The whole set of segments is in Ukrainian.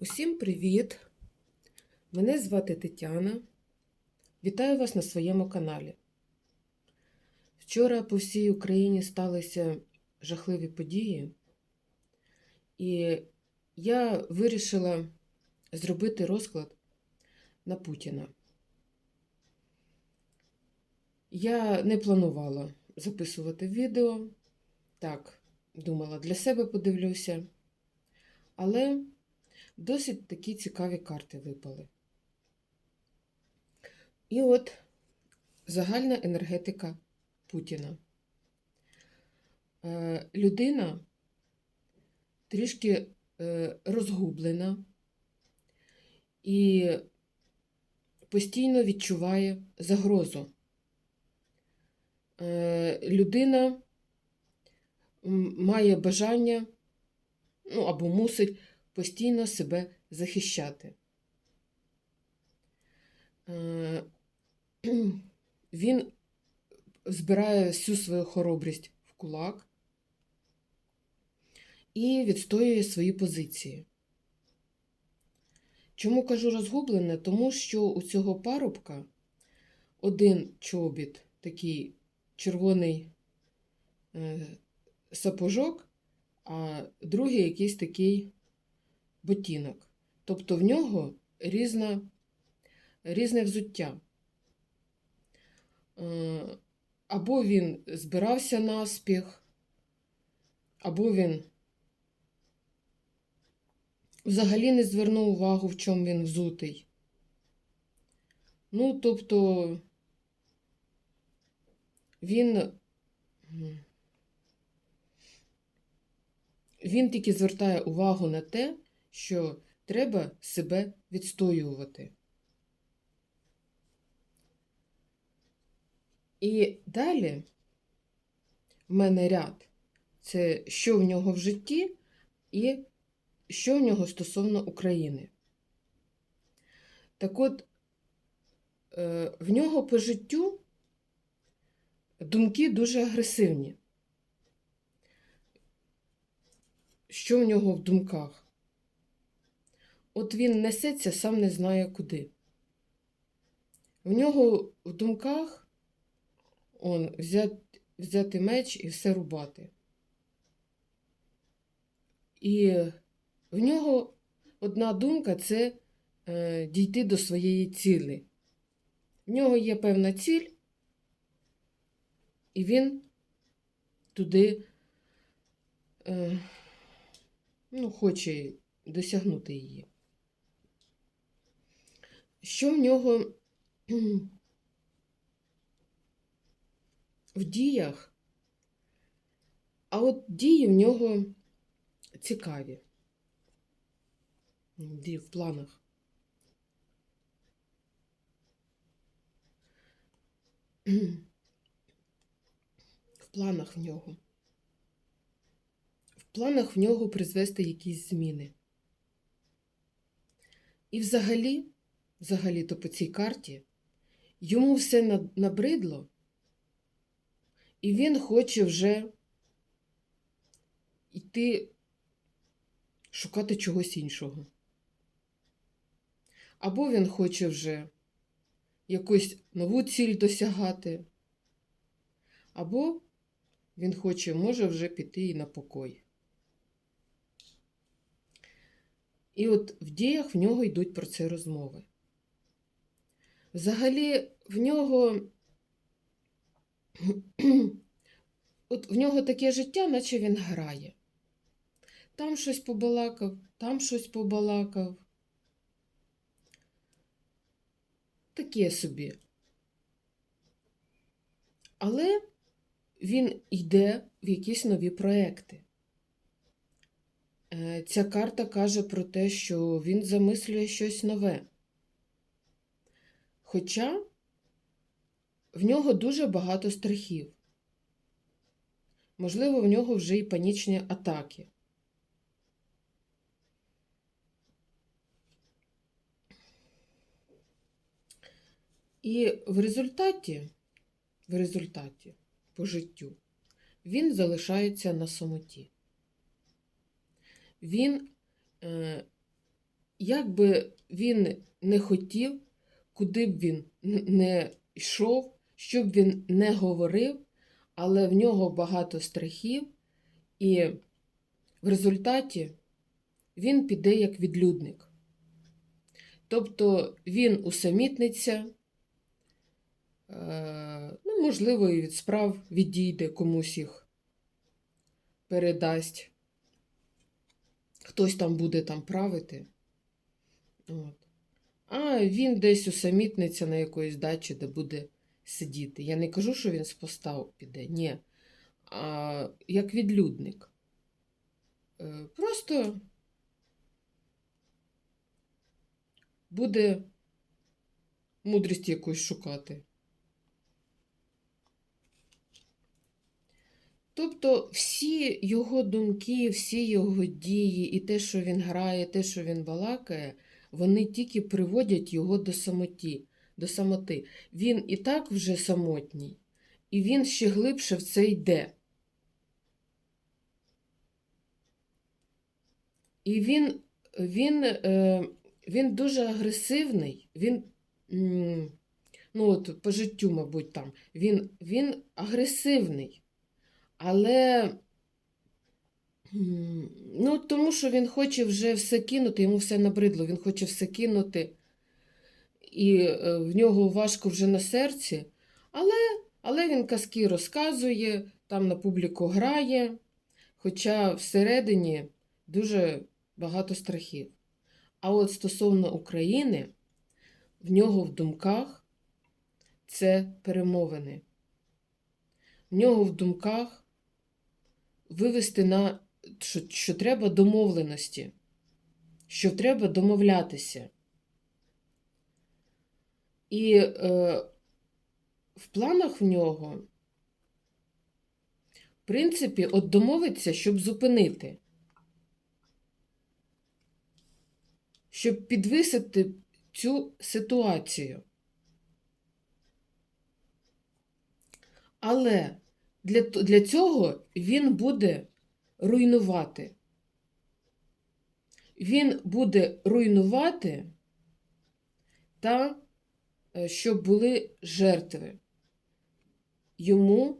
Усім привіт! Мене звати Тетяна. Вітаю вас на своєму каналі. Вчора по всій Україні сталися жахливі події, і я вирішила зробити розклад на Путіна. Я не планувала записувати відео. Так, думала, для себе подивлюся. Але досить такі цікаві карти випали. І от загальна енергетика Путіна. Е, людина трішки е, розгублена і постійно відчуває загрозу. Е, людина має бажання, ну або мусить постійно себе захищати. Е, Він збирає всю свою хоробрість в кулак і відстоює свої позиції. Чому кажу розгублене? Тому що у цього парубка один чобіт, такий червоний е, сапожок, а другий якийсь такий ботинок. Тобто в нього різна, різне взуття. Е, Або він збирався наспіх, або він взагалі не звернув увагу, в чому він взутий. Ну, тобто, він, він тільки звертає увагу на те, що треба себе відстоювати. І далі в мене ряд це що в нього в житті і що в нього стосовно України. Так от, е, в нього по життю думки дуже агресивні. Що в нього в думках? От він несеться, сам не знає куди. В нього в думках он, взяти, взяти меч і все рубати. І в нього одна думка це е, дійти до своєї цілі. В нього є певна ціль, і він туди е, ну, хоче досягнути її. Що в нього в діях? А от дії в нього цікаві. Дії в планах. В планах в нього. В планах в нього призвести якісь зміни. І взагалі, взагалі-то по цій карті, йому все набридло, і він хоче вже йти шукати чогось іншого. Або він хоче вже якусь нову ціль досягати, або він хоче, може вже піти і на покой. І от в діях в нього йдуть про це розмови. Взагалі, в нього от в нього таке життя, наче він грає. Там щось побалакав, там щось побалакав. Таке собі. Але він йде в якісь нові проекти. Е, Ця карта каже про те, що він замислює щось нове. Хоча в нього дуже багато страхів. Можливо, в нього вже і панічні атаки. І в результаті, в результаті по життю він залишається на самоті. Він е, як би він не хотів, куди б він не йшов, що б він не говорив, але в нього багато страхів, і в результаті він піде як відлюдник. Тобто він усамітниться, е, ну, можливо, і від справ відійде, комусь їх передасть. Хтось там буде там правити. От. А він десь усамітниться на якоїсь дачі, де буде сидіти. Я не кажу, що він з постав піде, ні. А як відлюдник. Е, Просто буде мудрість якусь шукати. Тобто всі його думки, всі його дії, і те, що він грає, те, що він балакає, вони тільки приводять його до самоті, до самоти. Він і так вже самотній, і він ще глибше в це йде. І він, він, е, він дуже агресивний, він, ну от по життю, мабуть, там, він, він агресивний. Але ну, тому що він хоче вже все кинути, йому все набридло, він хоче все кинути, і е, в нього важко вже на серці. Але, але він казки розказує, там на публіку грає, хоча всередині дуже багато страхів. А от стосовно України, в нього в думках це перемовини. В нього в думках вивести на що, що треба домовленості, що треба домовлятися. І е, в планах в нього, в принципі, от домовиться, щоб зупинити, щоб підвисити цю ситуацію. Але для, для цього він буде руйнувати. Він буде руйнувати та е, щоб були жертви. Йому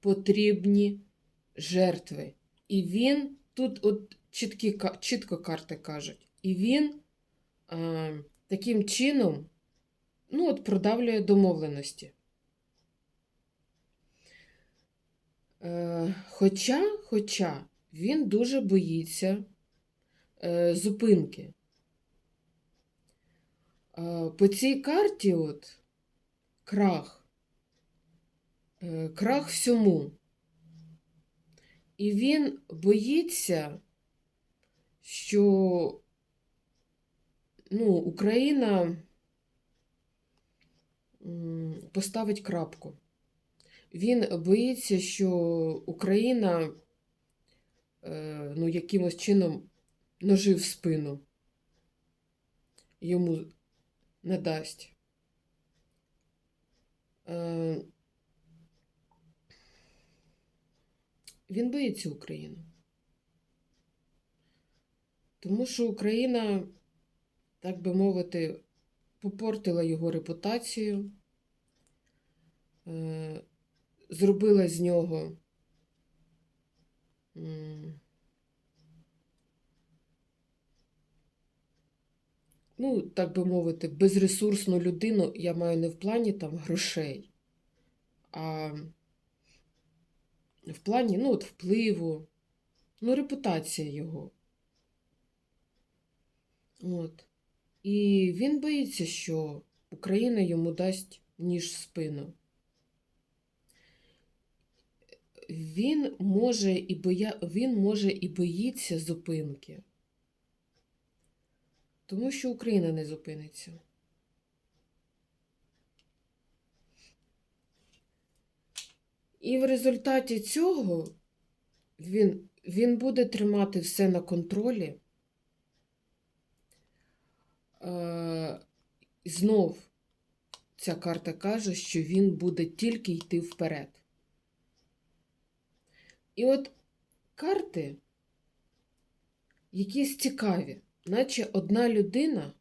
потрібні жертви. І він тут от чіткі, чітко карти кажуть. І він е, таким чином ну, от продавлює домовленості. Е, Хоча, хоча він дуже боїться е, зупинки. Е, По цій карті от крах, е, крах всьому. І він боїться, що ну, Україна поставить крапку. Він боїться, що Україна ну, якимось чином ножи в спину йому не дасть. Е, Він боїться Україну. Тому що Україна, так би мовити, попортила його репутацію. Е, зробила з нього ну, так би мовити, безресурсну людину, я маю не в плані там грошей, а в плані ну, от впливу, ну, репутація його. От. І він боїться, що Україна йому дасть ніж в спину. Він може і боя... він може і боїться зупинки, тому що Україна не зупиниться. І в результаті цього він, він буде тримати все на контролі. Е, знов ця карта каже, що він буде тільки йти вперед. І от карти якісь цікаві. наче одна людина,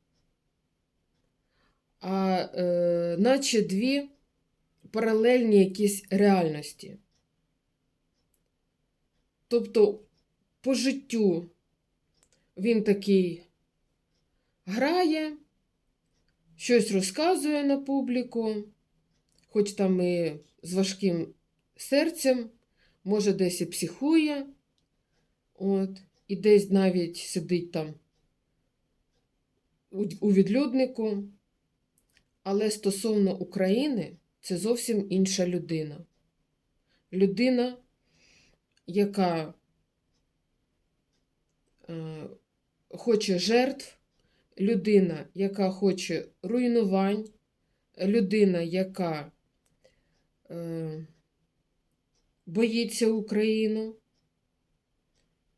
а е, наче дві паралельні якісь реальності. Тобто, по життю він такий грає, щось розказує на публіку, хоч там і з важким серцем, може, десь і психує, от, і десь навіть сидить там у, відлюднику. Але стосовно України, це зовсім інша людина. Людина, яка е, хоче жертв, людина, яка хоче руйнувань, людина, яка е, боїться Україну,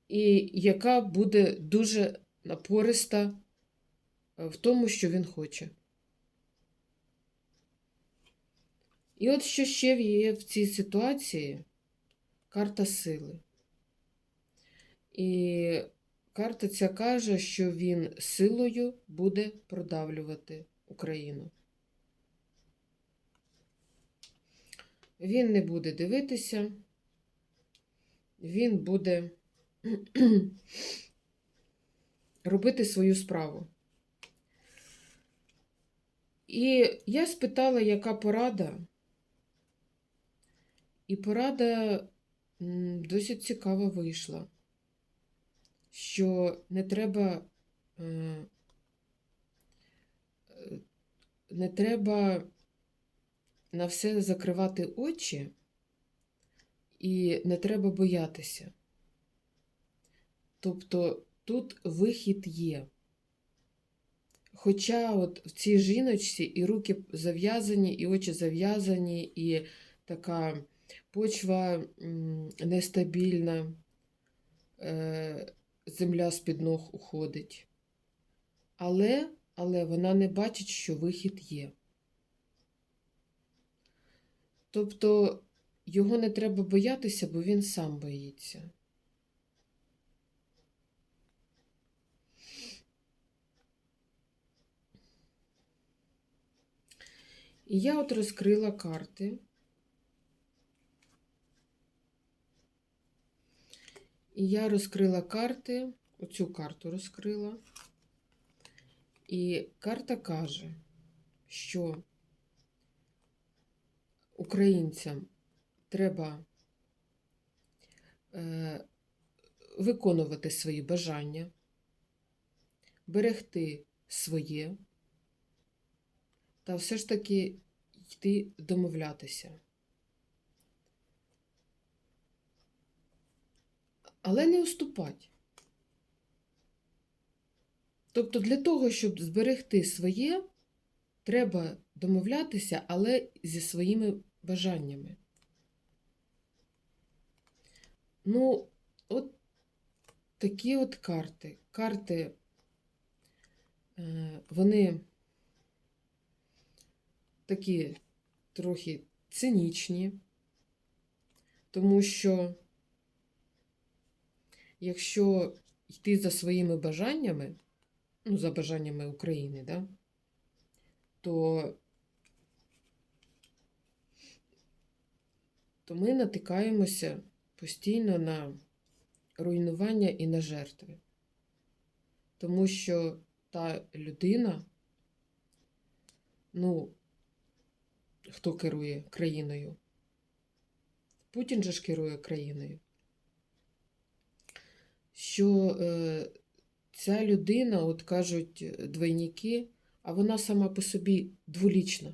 і яка буде дуже напориста в тому, що він хоче. І от що ще є в цій ситуації карта сили. І карта ця каже, що він силою буде продавлювати Україну. Він не буде дивитися, він буде робити свою справу. І я спитала, яка порада. І порада досить цікава вийшла, що не треба, е, е, не треба на все закривати очі, і не треба боятися. Тобто тут вихід є. Хоча от в цій жіночці і руки зав'язані, і очі зав'язані, і така почва нестабільна, е, земля з-під ног уходить. Але, але вона не бачить, що вихід є. Тобто його не треба боятися, бо він сам боїться. І я от розкрила карти. І я розкрила карти, оцю карту розкрила. І карта каже, що українцям треба е, виконувати свої бажання, берегти своє та все ж таки йти домовлятися. Але не уступати. Тобто для того, щоб зберегти своє, треба домовлятися, але зі своїми бажаннями. Ну, от такі от карти. Карти, е, вони такі трохи цинічні, тому що якщо йти за своїми бажаннями, ну, за бажаннями України, да, то, то ми натикаємося постійно на руйнування і на жертви. Тому що та людина, ну, хто керує країною? Путін же ж керує країною. Що е, ця людина, от кажуть двойники, а вона сама по собі дволічна.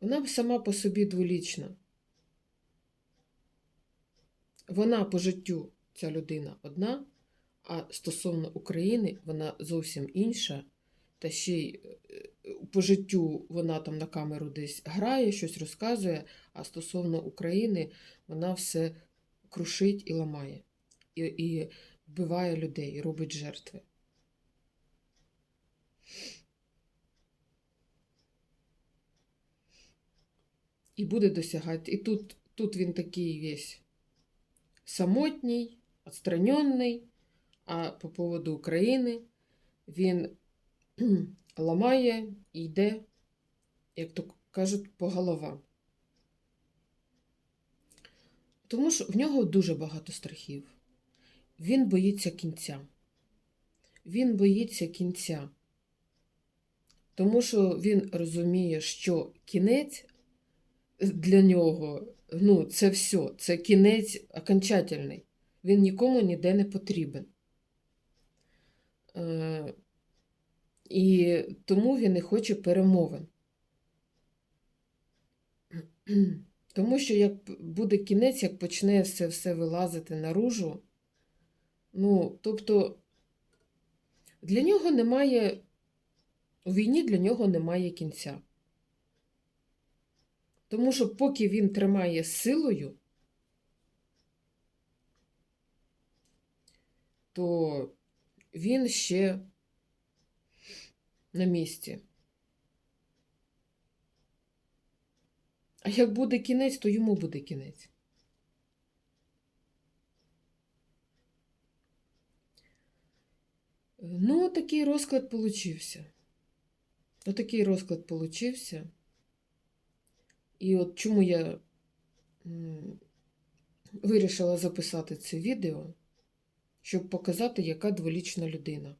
Вона сама по собі дволічна. Вона по життю, ця людина одна, а стосовно України вона зовсім інша. Та ще й е, по життю вона там на камеру десь грає, щось розказує, а стосовно України вона все крушить і ламає, і, і вбиває людей, робить жертви. І буде досягати. І тут, тут він такий весь самотній, відстраненний, А по поводу України він ламає і йде, як то кажуть, по головам. Тому що в нього дуже багато страхів. Він боїться кінця. Він боїться кінця. Тому що він розуміє, що кінець для нього, ну, це все, це кінець окончательний. Він нікому ніде не потрібен. Е, і тому він не хоче перемовин. Тому що як буде кінець, як почне все, все вилазити наружу, ну, тобто для нього немає, у війні для нього немає кінця. Тому що поки він тримає силою, то він ще на місці. А як буде кінець, то йому буде кінець. Ну, такий розклад получився. Отакий розклад получився. І от чому я вирішила записати це відео, щоб показати, яка дволічна людина.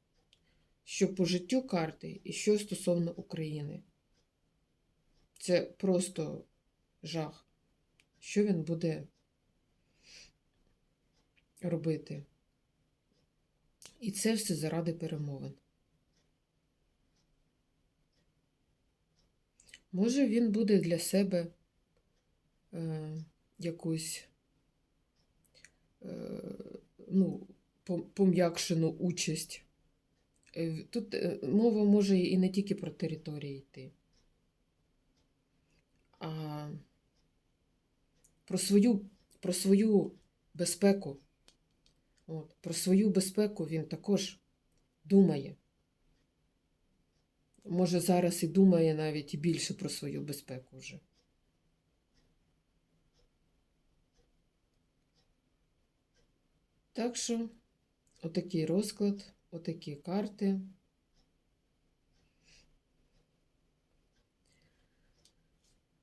Що по життю карти і що стосовно України. Це просто жах. Що він буде робити? І це все заради перемовин. Може, він буде для себе е, якусь е, ну, пом'якшену участь. Е, Тут е, мова може і не тільки про території йти, а про свою, про свою безпеку. От, про свою безпеку він також думає. Може, зараз і думає навіть і більше про свою безпеку вже. Так що, отакий розклад, отакі карти.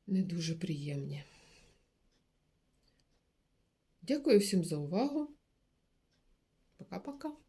Не дуже приємні. Дякую всім за увагу. Пока-пока.